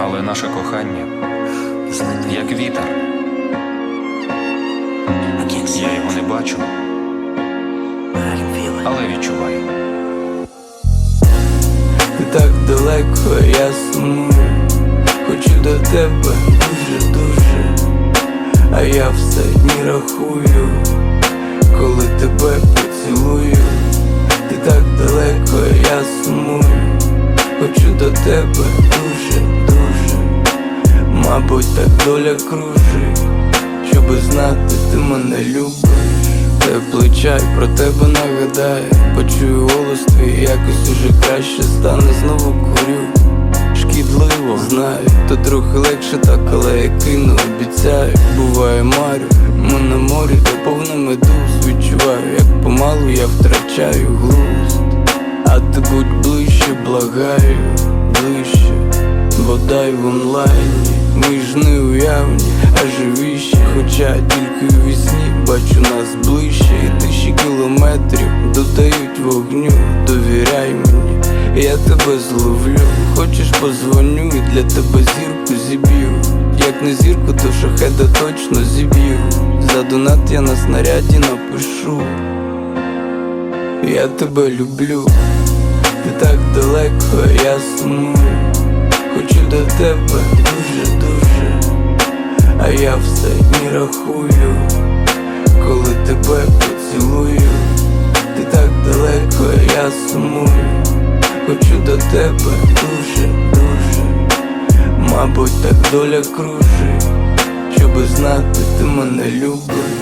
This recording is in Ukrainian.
Наше кохання як вітер. Я його не бачу, але відчуваю. Ти так далеко, я сумую, хочу до тебе дуже-дуже, а я все дні рахую, коли тебе поцілую, ти так далеко, я сумую, хочу до тебе так доля кружить, щоби знати, ти мене любиш. Теплий чай про тебе нагадає. Почую голос твій, якось уже краще стане знову курю. Шкідливо, знаю, то трохи легше так, але я кину, обіцяю. Буває марю, ми на морі, та повно медуз Відчуваю, як помалу я втрачаю глузд. А ти будь ближче, благаю, ближче. Бодай в онлайні, ми ж не уявні, а живіші. Хоча тільки у вісні бачу нас ближче. І тисячі кілометрів додають вогню. Довіряй мені, я тебе зловлю. Хочеш позвоню і для тебе зірку зіб'ю. Як не зірку, то шахеда точно зіб'ю. За донат я на снаряді напишу. Я тебе люблю, ти так далеко, я сумую до тебе дуже-дуже, а я все дні рахую, коли тебе поцілую, ти так далеко, я сумую, хочу до тебе дуже-дуже, мабуть, так доля кружить, щоби знати, ти мене любиш.